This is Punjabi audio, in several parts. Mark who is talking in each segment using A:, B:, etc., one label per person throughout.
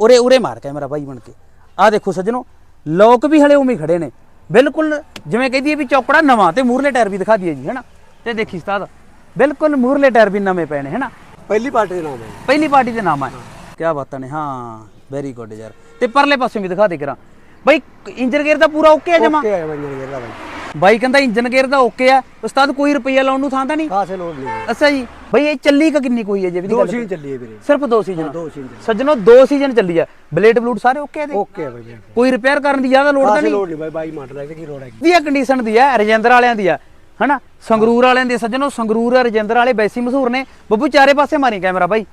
A: ਉਰੇ ਉਰੇ ਮਾਰ ਕੈਮਰਾ ਬਾਈ ਬਣ ਕੇ। ਆਹ ਦੇਖੋ ਸੱਜਣੋ ਲੋਕ ਵੀ ਹਲੇ ਉਵੇਂ ਹੀ ਖੜੇ ਨੇ। ਬਿਲਕੁਲ ਜਿਵੇਂ ਕਹਿੰਦੀ ਹੈ ਵੀ ਚੌਕੜਾ ਨਵਾਂ ਤੇ ਮੂਰਲੇ ਟਾਇਰ ਵੀ ਦਿਖਾ ਦਈਏ ਜੀ ਹੈਨਾ? ਤੇ ਦੇਖੀ ਉਸਤਾਦ ਬਿਲਕੁਲ ਮੂਰਲੇ ਟਾਇਰ ਵੀ ਨਵੇਂ ਪਏ ਨੇ ਹੈਨਾ?
B: ਪਹਿਲੀ ਪਾਰਟੀ ਦੇ ਨਾਮ ਹੈ।
A: ਪਹਿਲੀ ਪਾਰਟੀ ਦੇ ਨਾਮ ਹੈ। ਕੀ ਬਾਤਾਂ ਨੇ ਹਾਂ ਵੈਰੀ ਗੁੱਡ ਯਾਰ। ਤੇ ਪਰਲੇ ਪਾਸੇ ਵੀ ਦਿਖਾ ਦੇ ਕਰਾਂ। ਬਾਈ ਇੰਜਨ ਗੇਅਰ ਦਾ ਪੂਰਾ ਓਕੇ ਆ ਜਮਾ?
B: ਓਕੇ ਹੈ ਬੰਜਣ ਗੇਰ ਦਾ ਬਾਈ।
A: ਬਾਈ ਕਹਿੰਦਾ ਇੰਜਨ ਗੇਅਰ ਦਾ ਓਕੇ ਆ ਉਸਤਾਦ ਕੋਈ ਰੁਪਈਆ ਲਾਉਣ ਨੂੰ ਥਾਂ ਤਾਂ ਨਹੀਂ?
B: ਖਾਸੇ ਲੋਡ ਨਹੀਂ
A: ਅੱਛਾ ਜੀ ਬਈ ਇਹ ਚੱਲੀ ਕ ਕਿੰਨੀ ਕੋਈ ਹੈ ਜੇ ਵੀ ਦੀ
B: ਸੀਨ ਚੱਲੀ ਹੈ ਵੀਰੇ।
A: ਸਿਰਫ ਦੋ ਸੀਜ਼ਨ?
B: ਦੋ ਸੀਨ
A: ਸੱਜਣੋ ਦੋ ਸੀਜ਼ਨ ਚੱਲੀ ਆ। ਬਲੇਡ ਬਲੂਡ ਸਾਰੇ ਓਕੇ ਆ ਦੇ
B: ਓਕੇ ਹੈ ਬਾਈ
A: ਕੋਈ ਰਿਪੇਅਰ ਕਰਨ ਦੀ ਜ਼ਿਆਦਾ ਲੋੜ ਤਾਂ
B: ਖਾਸੇ
A: ਨਹੀਂ?
B: ਲੋਡ ਨਹੀਂ ਬਾਈ ਬਾਈ ਮਾਡਲ ਹੈ ਕਿ ਕੀ ਲੋਡ ਹੈ
A: ਵਧੀਆ ਕੰਡੀਸ਼ਨ ਦੀ ਆ ਰਜਿੰਦਰ ਵਾਲਿਆਂ ਦੀ ਆ ਹਨਾ? ਸੰਗਰੂਰ ਵਾਲਿਆਂ ਦੀ ਆ। ਸੱਜਣੋ ਸੰਗਰੂਰ ਆ ਰਜਿੰਦਰ ਵਾਲੇ ਬੈਸੀ ਮਸ਼ਹੂਰ ਨੇ। ਬੱਬੂ ਚਾਰੇ ਪਾਸੇ ਮਾਰੀ ਕੈਮਰਾ ਬਾਈ।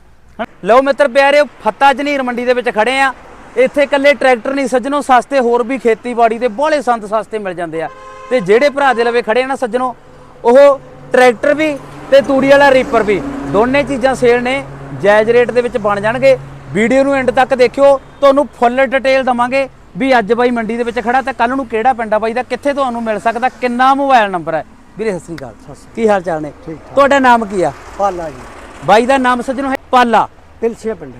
A: ਲਓ ਮਿੱਤਰ ਪਿਆਰਿਓ ਫੱਤਾ ਝਨੀਰ ਮੰਡੀ ਦੇ ਵਿੱਚ ਖੜੇ ਆ। ਇੱਥੇ ਇਕੱਲੇ ਟਰੈਕਟਰ ਨਹੀਂ ਸੱਜਣੋ ਸਸਤੇ ਹੋਰ ਵੀ ਖੇਤੀਬਾੜੀ ਦੇ ਬੋਲੇ ਸੰਦ ਸਸਤੇ ਮਿਲ ਜਾਂਦੇ ਆ। ਤੇ ਜਿਹੜੇ ਭਰਾ ਦੇ ਲਵੇ ਖੜੇ ਆ ਨਾ ਸੱਜਣੋ ਉਹ ਟਰੈਕਟਰ ਵੀ ਤੇ ਤੂੜੀ ਵਾਲਾ ਰੀਪਰ ਵੀ ਦੋਨੇ ਚੀਜ਼ਾਂ ਸੇਲ ਨੇ ਜਾਇਜ਼ ਰੇਟ ਦੇ ਵਿੱਚ ਬਣ ਜਾਣਗੇ। ਵੀਡੀਓ ਨੂੰ ਐਂਡ ਤੱਕ ਦੇਖਿਓ ਤੁਹਾਨੂੰ ਫੁੱਲ ਡਿਟੇਲ ਦਵਾਂਗੇ ਵੀ ਅੱਜ ਬਾਈ ਮੰਡੀ ਦੇ ਵਿੱਚ ਖੜਾ ਤੇ ਕੱਲ ਨੂੰ ਕਿਹੜਾ ਪਿੰਡ ਬਾਈ ਦਾ ਕਿੱਥੇ ਤੁਹਾਨੂੰ ਮਿਲ ਸਕਦਾ ਕਿੰਨਾ ਮੋਬਾਈਲ ਨੰਬਰ ਹੈ ਵੀਰੇ ਸਤਿ ਸ੍ਰੀ ਅਕਾਲ। ਕੀ ਹਾਲ ਚਾਲ ਨੇ? ਤੁਹਾਡਾ ਨਾਮ ਕੀ ਆ?
B: ਪਾਲਾ ਜੀ।
A: ਬਾਈ ਦਾ ਨਾਮ ਸੱਜਣੋ ਹੈ ਪਾਲਾ।
B: ਪਿਲਸੀਆਂ ਪਿੰਡ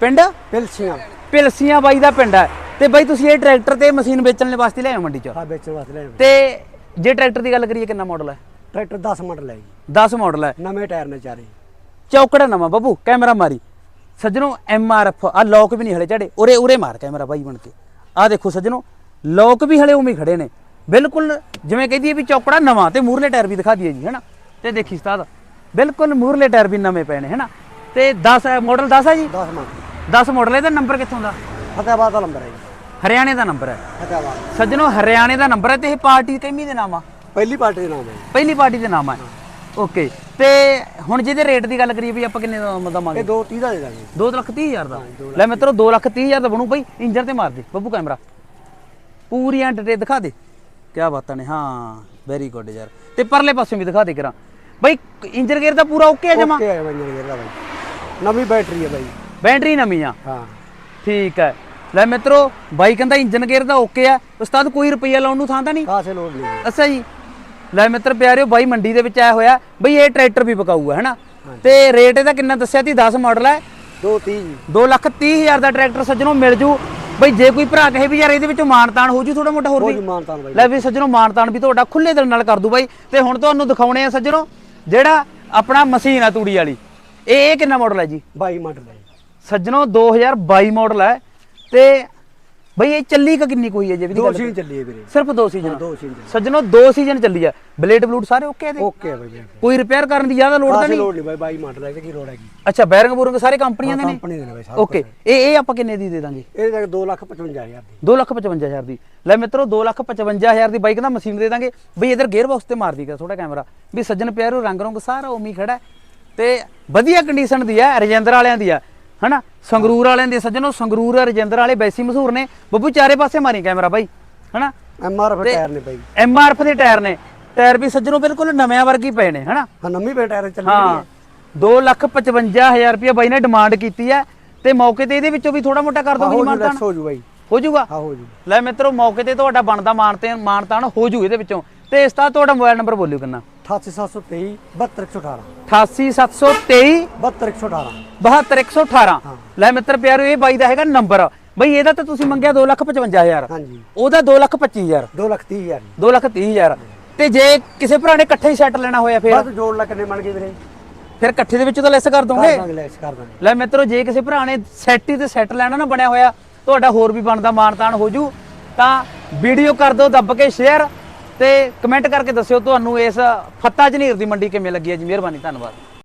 A: ਪਿੰਡ?
B: ਪਿਲਸੀਆਂ।
A: ਪਿਲਸੀਆਂ ਬਾਈ ਦਾ ਪਿੰਡ ਹੈ। ਤੇ ਬਾਈ ਤੁਸੀਂ ਇਹ ਟਰੈਕਟਰ ਤੇ ਮਸ਼ੀਨ ਵੇਚਣ ਵਾਸਤੇ ਲਿਆਏ ਹੋ ਮੰਡੀ 'ਚ?
B: ਹਾਂ ਵੇਚਣ ਵਾਸਤੇ ਲੈ
A: ਤੇ ਜੇ ਟਰੈਕਟਰ ਦੀ ਗੱਲ ਕਰੀਏ ਕਿੰਨਾ ਮਾਡਲ ਹੈ?
B: ਟਰੈਕਟਰ 10 ਮਾਡਲ ਹੈ ਜੀ।
A: 10 ਮਾਡਲ ਹੈ।
B: ਨਵੇਂ ਟਾਇਰ ਨੇ ਚਾਰੇ।
A: ਚੌਕੜਾ ਨਵਾਂ ਬੱਬੂ ਕੈਮਰਾ ਮਾਰੀ। ਸੱਜਣੋ ਐਮ ਆਰ ਐਫ ਆ ਲੋਕ ਵੀ ਨਹੀਂ ਹਲੇ ਚੜੇ ਉਰੇ ਉਰੇ ਮਾਰ ਕੈਮਰਾ ਬਾਈ ਬਣ ਕੇ। ਆ ਦੇਖੋ ਸੱਜਣੋ ਲੋਕ ਵੀ ਹਲੇ ਉਵੇਂ ਖੜੇ ਨੇ। ਬਿਲਕੁਲ ਜਿਵੇਂ ਕਹਿੰਦੀ ਹੈ ਵੀ ਚੌਕੜਾ ਨਵਾਂ ਤੇ ਮੂਰਲੇ ਟਾਇਰ ਵੀ ਦਿਖਾ ਦਈਏ ਜੀ ਹੈਨਾ? ਤੇ ਦੇਖੀ ਉਸਤਾਦ ਬਿਲਕੁਲ ਮੂਰਲੇ ਟਾਇਰ ਵੀ ਨਵੇਂ ਪਏ ਨੇ ਹੈਨਾ? ਤੇ 10 ਮਾਡਲ 10 ਹੈ ਜੀ?
B: 10 ਮਾਡਲ
A: 10 ਮਾਡਲ ਇਹਦਾ ਨੰਬਰ ਕਿੱਥੋਂ ਦਾ?
B: ਫਤਿਆਬਾਦ ਦਾ ਨੰਬਰ ਹੈ ਜੀ।
A: ਹਰਿਆਣੇ ਦਾ ਨੰਬਰ ਹੈ।
B: ਫਤਿਆਬਾਦ
A: ਸੱਜਣੋ ਹਰਿਆਣੇ ਦਾ ਨੰਬਰ ਹੈ ਤੇ ਇਹ ਪਾਰਟੀ ਕਿੰਨੀ ਦੇ ਨਾਮ ਆ?
B: ਪਹਿਲੀ ਪਾਰਟੀ ਦੇ ਨਾਮ ਹੈ। ਜੀ।
A: ਪਹਿਲੀ ਪਾਰਟੀ ਦੇ ਨਾਮ ਹੈ। ਓਕੇ ਤੇ ਹੁਣ ਜਿਹਦੇ ਰੇਟ ਦੀ ਗੱਲ ਕਰੀਏ ਵੀ ਆਪਾਂ ਕਿੰਨੇ ਦਾ ਦਵਾਂਗੇ
B: ਇਹ 2 30 ਦਾ ਦੇ ਦਾਂਗੇ।
A: 2 ਲੱਖ 30 ਹਜ਼ਾਰ ਦਾ। ਲੈ ਮਿੱਤਰੋ 2 ਲੱਖ 30 ਹਜ਼ਾਰ ਦਾ ਬਣੂ ਬਈ ਇੰਜਨ ਤੇ ਮਾਰ ਦੇ ਬੱਬੂ ਕੈਮਰਾ। ਪੂਰੀਆਂ ਡਿਟੇਲ ਦਿਖਾ ਦੇ। ਕੀ ਬਾਤਾਂ ਨੇ ਹਾਂ ਵੈਰੀ ਗੁੱਡ ਯਾਰ। ਤੇ ਪਰਲੇ ਪਾਸੇ ਵੀ ਦਿਖਾ ਦੇ ਕਰਾਂ। ਬਈ ਇੰਜਨ ਗੇਅਰ ਦਾ ਪੂਰਾ ਓਕੇ ਆ ਜਮਾ?
B: ਓਕੇ ਹੈ ਬੰਜਣ ਗੇਰ ਦਾ ਬਾਈ। ਨਵੀਂ ਬੈਟਰੀ ਹੈ ਬਾਈ।
A: ਬੈਟਰੀ ਨਵੀਂ ਆ।
B: ਹਾਂ।
A: ਠੀਕ ਹੈ। ਲੈ ਮਿੱਤਰੋ ਬਾਈ ਕਹਿੰਦਾ ਇੰਜਨ ਗੇਅਰ ਦਾ ਓਕੇ ਆ ਉਸਤਾਦ ਕੋਈ ਰੁਪਈਆ ਲਾਉਣ ਨੂੰ ਥਾਂ ਤਾਂ ਨਹੀਂ?
B: ਖਾਸੇ ਲੋਡ ਨਹੀਂ।
A: ਅੱਛਾ ਜੀ। ਲੈ ਮਿੱਤਰ ਪਿਆਰਿਓ ਬਾਈ ਮੰਡੀ ਦੇ ਵਿੱਚ ਆਇਆ ਹੋਇਆ ਬਈ ਇਹ ਟਰੈਕਟਰ ਵੀ ਪਕਾਊ ਹੈ ਹਨਾ ਤੇ ਰੇਟ ਇਹਦਾ ਕਿੰਨਾ ਦੱਸਿਆ ਤੀ? 10 ਮਾਡਲ ਹੈ।
B: 2 30 ਜੀ।
A: 2 ਲੱਖ 30 ਹਜ਼ਾਰ ਦਾ ਟਰੈਕਟਰ ਸੱਜਣੋਂ ਮਿਲ ਜੂ। ਬਈ ਜੇ ਕੋਈ ਭਰਾ ਕਹੇ ਵੀ ਯਾਰ ਇਹਦੇ ਵਿੱਚੋਂ ਮਾਨਤਾਨ ਹੋ ਜੂ ਥੋੜਾ ਮੋਟਾ ਹੋਰ ਵੀ। ਲੈ ਵੀ ਸੱਜਣੋਂ ਮਾਨਤਾਨ ਵੀ ਤੁਹਾਡਾ ਖੁੱਲੇ ਦਿਲ ਨਾਲ ਕਰ ਦੂ ਬਾਈ। ਤੇ ਹੁਣ ਤੁਹਾਨੂੰ ਦਿਖਾਉਣੇ ਆ ਸੱਜਣੋਂ ਜਿਹੜਾ ਆਪਣਾ ਮਸ਼ੀਨ ਆ ਤੂੜੀ ਵਾਲੀ। ਇਹ ਇਹ ਕਿੰਨਾ ਮਾਡਲ ਹੈ ਜੀ?
B: 22 ਮਾਡਲ ਹੈ।
A: ਸੱਜਣੋਂ 2022 ਮਾਡਲ ਹੈ ਤੇ ਬਈ ਇਹ ਚੱਲੀ ਕ ਕਿੰਨੀ ਕੋਈ ਹੈ ਜੇ ਵੀ ਦੀ
B: ਦੋ ਸੀਨ ਚੱਲੀ ਹੈ ਵੀਰੇ।
A: ਸਿਰਫ ਦੋ ਸੀਜ਼ਨ।
B: ਦੋ ਚੱਲੀ
A: ਸੱਜਣੋਂ ਦੋ ਸੀਜ਼ਨ ਚੱਲੀ ਆ ਬਲੇਡ ਬਲੂਡ ਸਾਰੇ ਓਕੇ ਇਹਦੇ?
B: ਓਕੇ ਹੈ ਬਾਈ
A: ਕੋਈ ਰਿਪੇਅਰ ਕਰਨ ਦੀ ਜ਼ਿਆਦਾ ਲੋੜ ਤਾਂ ਨਹੀਂ?
B: ਲੋਡ ਨਹੀਂ ਬਾਈ ਬਾਈ ਮਾਡਲ ਹੈ ਕਿ ਕੀ ਲੋਡ ਹੈਗੀ?
A: ਅੱਛਾ ਬੈਰਿੰਗ ਬੂਰਿੰਗ ਸਾਰੇ ਕੰਪਨੀਆਂ ਦੇ ਨੇ?
B: ਕੰਪਨੀ ਦੇ ਨੇ ਬਾਈ ਸਭ
A: ਓਕੇ ਇਹ ਇਹ ਆਪਾਂ ਕਿੰਨੇ ਦੀ ਦੇ ਦਾਂਗੇ?
B: ਇਹ ਤੱਕ 2 ਲੱਖ 55000 ਦੀ।
A: 255000 ਦੀ। ਲੈ ਮਿੱਤਰੋ 255000 ਦੀ ਬਾਈਕ ਦਾ ਮਸ਼ੀਨ ਦੇ ਦਾਂਗੇ। ਬਈ ਇਧਰ ਗੇਅਰ ਬਾਕਸ ਤੇ ਮਾਰ ਦੀਗਾ ਥੋੜਾ ਕੈਮਰਾ ਵੀ ਸੱਜਣ ਪਿਆਰੋ ਰੰਗ ਰੰਗ ਸਾਰਾ ਉਮੀ ਖੜਾ ਹੈ। ਤੇ ਵਧੀਆ ਕੰਡੀਸ਼ਨ ਦੀ ਹੈ ਰਜਿੰਦਰ ਵਾਲਿਆਂ ਦੀ ਆ ਹਨਾ? ਸੰਗਰੂਰ ਵਾਲਿਆਂ ਦੀ ਸੱਜਣੋ ਸੰਗਰੂਰ ਰਜਿੰਦਰ ਵਾਲੇ ਬੈਸੀ ਮਸ਼ਹੂਰ ਨੇ। ਬੱਬੂ ਚਾਰੇ ਪਾਸੇ ਮਾਰੀ ਕੈਮਰਾ ਬਾਈ ਹਨਾ?
B: ਐਮ ਆਰ ਐਫ
A: ਤੇ-
B: ਟਾਇਰ ਨੇ ਬਾਈ।
A: ਐਮ ਆਰ ਐਫ ਦੇ ਟਾਇਰ ਨੇ। ਟਾਇਰ ਵੀ ਸੱਜਣੋ ਬਿਲਕੁਲ ਨਵਿਆਂ ਵਰਗੀ ਪਏ ਨੇ ਹਨਾ?
B: ਹਾਂ ਨਵੀਂ ਬੇ ਟਾਇਰ ਚੱਲੀ
A: ਹਾਂ। 255000 ਰੁਪਏ ਬਾਈ ਨੇ ਡਿਮਾਂਡ ਕੀਤੀ ਹੈ ਤੇ ਮੌਕੇ ਤੇ ਇਹਦੇ ਵਿੱਚੋਂ ਵੀ ਥੋੜਾ ਮੋਟਾ ਕਰ ਦੋਗੇ ਮਾਨਤਾਨ
B: ਹੋ ਜੂ ਬਾਈ।
A: ਹੋ ਜਾਊਗਾ
B: ਹਾਂ ਹੋ ਜੂ
A: ਲੈ ਮਿੱਤਰੋ ਮੌਕੇ ਤੇ ਤੁਹਾਡਾ ਬਣਦਾ ਮਾਨਤੇ ਮਾਨਤਾਨ ਹੋ ਜੂ ਇਹਦੇ ਵਿੱਚੋਂ। ਤੇ ਇਸ ਦਾ ਤੁਹਾਡਾ ਮੋਬਾਈਲ ਨੰਬਰ ਬੋਲਿਓ ਕਿੰਨਾ?
B: 88723 72118
A: 88723
B: 72118
A: 72118 ਲੈ ਮਿੱਤਰ ਪਿਆਰੋ ਇਹ ਬਾਈ ਦਾ ਹੈਗਾ ਨੰਬਰ। ਬਈ ਇਹਦਾ ਤਾਂ ਤੁਸੀਂ ਮੰਗਿਆ 255000
B: ਹਾਂਜੀ।
A: ਉਹਦਾ 225000
B: 2 ਲੱਖ 30 ਹਜ਼ਾਰ।
A: 230000 ਤੇ ਜੇ ਕਿਸੇ ਭਰਾ ਨੇ ਇਕੱਠੇ ਹੀ ਸੈੱਟ ਲੈਣਾ ਹੋਇਆ ਫਿਰ?
B: ਬਸ ਜੋੜ ਲਾ ਕਿੰਨੇ ਬਣ ਗਏ ਵੀਰੇ।
A: ਫਿਰ ਇਕੱਠੇ ਦੇ ਵਿੱਚ ਤਾਂ ਲੈਸ
B: ਕਰ
A: ਦੋਗੇ?
B: ਦਾਂਗੇ ਲੈਸ ਕਰ ਦਾਂਗੇ।
A: ਲੈ ਮਿੱਤਰੋ ਜੇ ਕਿਸੇ ਭਰਾ ਨੇ ਸੈੱਟ ਹੀ ਤੇ ਸੈੱਟ ਲੈਣਾ ਨਾ ਬਣਿਆ ਹੋਇਆ ਤੁਹਾਡਾ ਹੋਰ ਵੀ ਬਣਦਾ ਮਾਨਤਾਨ ਹੋ ਜੂ। ਤਾਂ ਵੀਡੀਓ ਕਰ ਦਿਓ ਦੱਬ ਕੇ ਸ਼ੇਅਰ ਤੇ ਕਮੈਂਟ ਕਰਕੇ ਦੱਸਿਓ ਤੁਹਾਨੂੰ ਇਸ ਫੱਤਾ ਝਨੀਰ ਦੀ ਮੰਡੀ ਕਿਵੇਂ ਲੱਗੀ ਹੈ ਜੀ? ਮਿਹਰਬਾਨੀ, ਧੰਨਵਾਦ।